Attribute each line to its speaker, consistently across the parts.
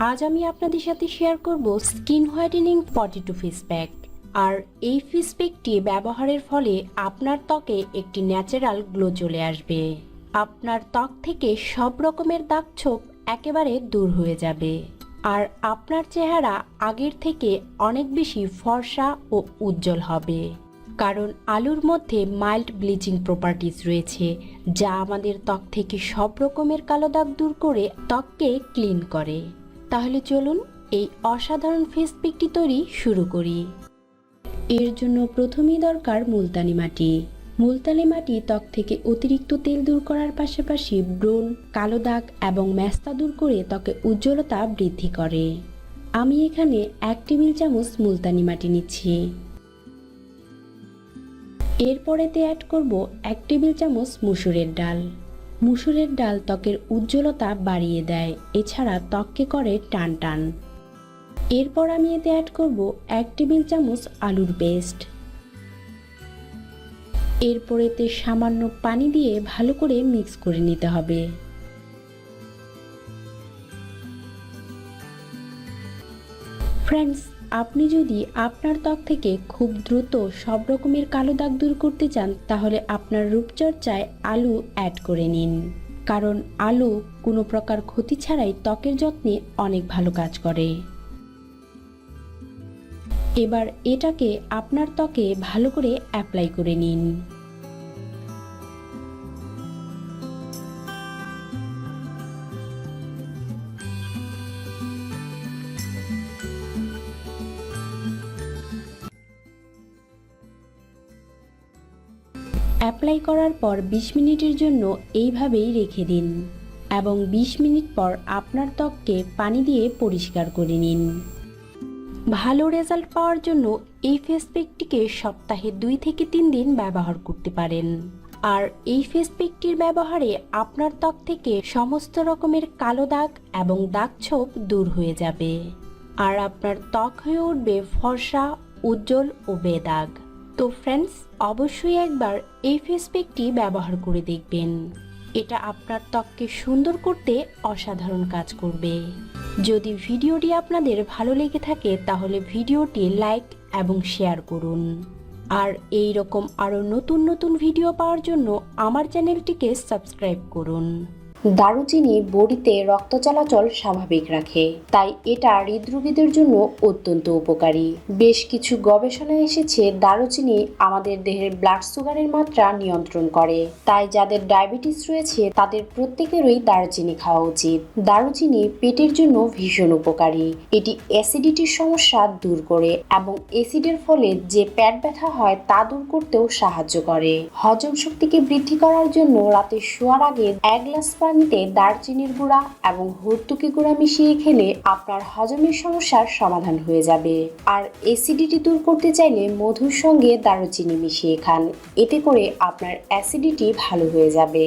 Speaker 1: আজ আমি আপনাদের সাথে শেয়ার করব skin whitening two face pack আর এই ফেস প্যাকটি ব্যবহারের ফলে আপনার ত্বকে একটি ন্যাচারাল গ্লো চলে আসবে। আপনার ত্বক থেকে সব রকমের দাগ ছোপ একেবারে দূর হয়ে যাবে। আর আপনার চেহারা আগের থেকে অনেক বেশি ফর্সা ও উজ্জ্বল হবে। কারণ আলুর মধ্যে মাইল্ড ব্লিচিং প্রপার্টিস রয়েছে, যা আমাদের ত্বক থেকে সব রকমের কালো দাগ দূর করে ত্বককে ক্লিন করে। তাহলে চলুন এই অসাধারণ ফেস প্যাকটি তৈরি শুরু করি। এর জন্য প্রথমেই দরকার মুলতানি মাটি। মুলতানি মাটি ত্বক থেকে অতিরিক্ত তেল দূর করার পাশাপাশি ব্রণ, কালো দাগ এবং ম্যাস্তা দূর করে ত্বকে উজ্জ্বলতা বৃদ্ধি করে। আমি এখানে এক টেবিল চামচ মুলতানি মাটি নিচ্ছি। এরপরেতে অ্যাড করব এক টেবিল চামচ মুসুরের ডাল। মুসুরের ডাল ত্বকের উজ্জ্বলতা বাড়িয়ে দেয়, এছাড়া ত্বককে করে টান টান। এরপর আমি এতে অ্যাড করব এক টেবিল চামচ আলুর পেস্ট এরপর এতে সামান্য পানি দিয়ে ভালো করে মিক্স করে নিতে হবে। ফ্রেন্ডস আপনি যদি আপনার ত্বক থেকে খুব দ্রুত সব রকমের কালো দাগ দূর করতে চান, তাহলে আপনার রূপচর্চায় আলু অ্যাড করে নিন। কারণ আলু কোনো প্রকার ক্ষতি ছাড়াই ত্বকের যত্নে অনেক ভালো কাজ করে। এবার এটাকে আপনার ত্বকে ভালো করে অ্যাপ্লাই করে নিন। অ্যাপ্লাই করার পর ২০ মিনিটের জন্য এইভাবেই রেখে দিন এবং ২০ মিনিট পর আপনার ত্বককে পানি দিয়ে পরিষ্কার করে নিন। ভালো রেজাল্ট পাওয়ার জন্য এই ফেস প্যাকটিকে সপ্তাহে দুই থেকে তিন দিন ব্যবহার করতে পারেন। আর এই ফেস প্যাকটির ব্যবহারে আপনার ত্বক থেকে সমস্ত রকমের কালো দাগ এবং দাগ ছোপ দূর হয়ে যাবে। আর আপনার ত্বক হয়ে উঠবে ফর্সা, উজ্জ্বল ও বেদাগ। তো ফ্রেন্ডস অবশ্যই একবার এই ফেস প্যাকটি ব্যবহার করে দেখবেন। এটা আপনার ত্বককে সুন্দর করতে অসাধারণ কাজ করবে। যদি ভিডিওটি আপনাদের ভালো লেগে থাকে, তাহলে ভিডিওটি লাইক এবং শেয়ার করুন। আর এই রকম আরও নতুন নতুন ভিডিও পাওয়ার জন্য আমার চ্যানেলটিকে সাবস্ক্রাইব করুন। দারুচিনি বডিতে রক্ত চলাচল স্বাভাবিক রাখে। তাই এটা হৃদরোগীদের জন্য অত্যন্ত উপকারী। বেশ কিছু গবেষণায় এসেছে দারুচিনি আমাদের দেহের ব্লাড সুগারের মাত্রা নিয়ন্ত্রণ করে। তাই যাদের ডায়াবেটিস রয়েছে, তাদের প্রত্যেকেরই দারুচিনি খাওয়া উচিত। দারুচিনি পেটের জন্য ভীষণ উপকারী। এটি অ্যাসিডিটির সমস্যা দূর করে এবং অ্যাসিডের ফলে যে পেট ব্যথা হয়, তা দূর করতেও সাহায্য করে। হজম শক্তিকে বৃদ্ধি করার জন্য রাতে শোয়ার আগে এক গ্লাস পানিতে দারচিনির গুঁড়া এবং হর্তুকি গুঁড়া মিশিয়ে খেলে আপনার হজমের সমস্যার সমাধান হয়ে যাবে। আর অ্যাসিডিটি দূর করতে চাইলে মধুর সঙ্গে দারুচিনি মিশিয়ে খান। এতে করে আপনার অ্যাসিডিটি ভালো হয়ে যাবে।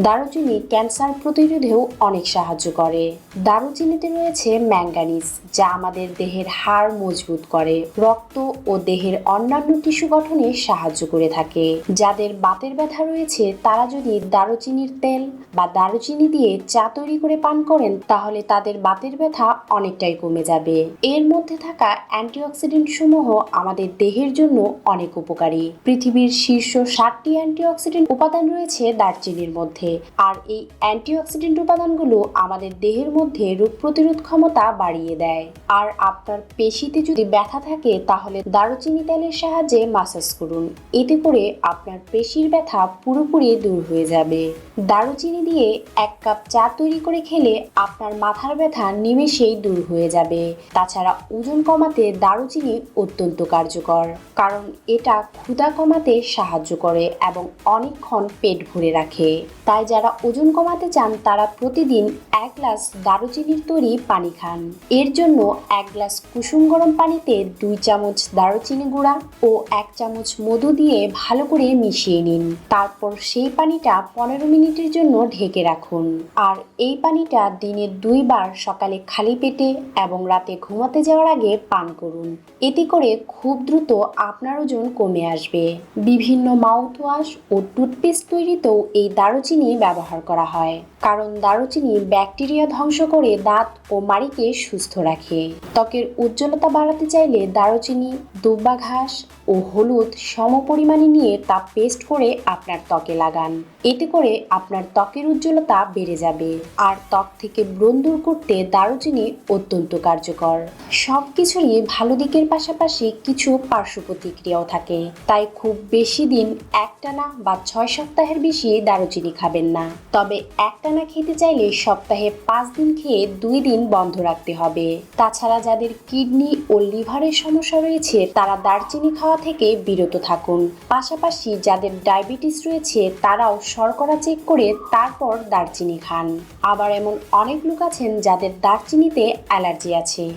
Speaker 1: দারুচিনি ক্যান্সার প্রতিরোধেও অনেক সাহায্য করে। দারুচিনিতে রয়েছে ম্যাঙ্গানিজ, যা আমাদের দেহের হাড় মজবুত করে। রক্ত ও দেহের অন্যান্য টিস্যু গঠনে সাহায্য করে থাকে। যাদের বাতের ব্যথা রয়েছে, তারা যদি দারুচিনির তেল বা দারুচিনি দিয়ে চা তৈরি করে পান করেন, তাহলে তাদের বাতের ব্যথা অনেকটাই কমে যাবে। এর মধ্যে থাকা অ্যান্টিঅক্সিডেন্ট সমূহ আমাদের দেহের জন্য অনেক উপকারী। পৃথিবীর শীর্ষ ষাটটি অ্যান্টিঅক্সিডেন্ট উপাদান রয়েছে দারচিনির মধ্যে। আর এই অ্যান্টিঅক্সিডেন্ট উপাদানগুলো আমাদের দেহের মধ্যে রোগ প্রতিরোধ ক্ষমতা বাড়িয়ে দেয়। আর আপনার পেশিতে যদি ব্যথা থাকে, তাহলে দারুচিনি তেলের সাহায্যে মাসাজ করুন। এতে করে আপনার পেশির ব্যথা পুরোপুরি দূর হয়ে যাবে। দারুচিনি দিয়ে এক কাপ চা তৈরি করে খেলে আপনার মাথার ব্যথা নিমেষেই দূর হয়ে যাবে। তাছাড়া ওজন কমাতে দারুচিনি অত্যন্ত কার্যকর, কারণ এটা ক্ষুধা কমাতে সাহায্য করে এবং অনেকক্ষণ পেট ভরে রাখে। তাই যারা ওজন কমাতে চান, তারা প্রতিদিন এক গ্লাস দারুচিনির তৈরি পানি খান। এর জন্য এক গ্লাস কুসুম গরম পানিতে দুই চামচ দারুচিনি গুঁড়া ও এক চামচ মধু দিয়ে ভালো করে মিশিয়ে নিন। তারপর সেই পানিটা পনেরো মিনিটের জন্য ঢেকে রাখুন। আর এই পানিটা দিনে দুইবার সকালে খালি পেটে এবং রাতে ঘুমাতে যাওয়ার আগে পান করুন। এতে করে খুব দ্রুত আপনার ওজন কমে আসবে। বিভিন্ন মাউথওয়াশ ও টুথপেস্ট তৈরিতেও এই দারুচিনি দারুচিনি ব্যবহার করা হয়, কারণ দারুচিনি ব্যাকটেরিয়া ধ্বংস করে দাঁত ও মাড়িকে সুস্থ রাখে। ত্বকের উজ্জ্বলতা বাড়াতে চাইলে দারুচিনি দুব্বা ঘাস ও হলুদ সম পরিমাণে নিয়ে তা পেস্ট করে আপনার ত্বকে লাগান। এতে করে আপনার ত্বকের উজ্জ্বলতা বেড়ে যাবে আর ত্বক থেকে ব্রণ দূর করতে দারুচিনি অত্যন্ত কার্যকর। সব কিছুরই ভালো দিকের পাশাপাশি কিছু পার্শ্ব প্রতিক্রিয়াও থাকে, তাই খুব বেশি দিন একটানা বা ছয় সপ্তাহের বেশি দারুচিনি খাবেন। না। তবে একটানা খেতে চাইলে সপ্তাহে পাঁচ দিন খেয়ে দুই দিন বন্ধ রাখতে হবে। তাছাড়া যাদের কিডনি ও লিভারের সমস্যা রয়েছে, তারা দারচিনি খাওয়া থেকে বিরত থাকুন। পাশাপাশি যাদের ডায়াবেটিস রয়েছে, তারাও শর্করা চেক করে তারপর দারচিনি খান। আবার এমন অনেক লোক আছেন যাদের দারচিনিতে অ্যালার্জি আছে।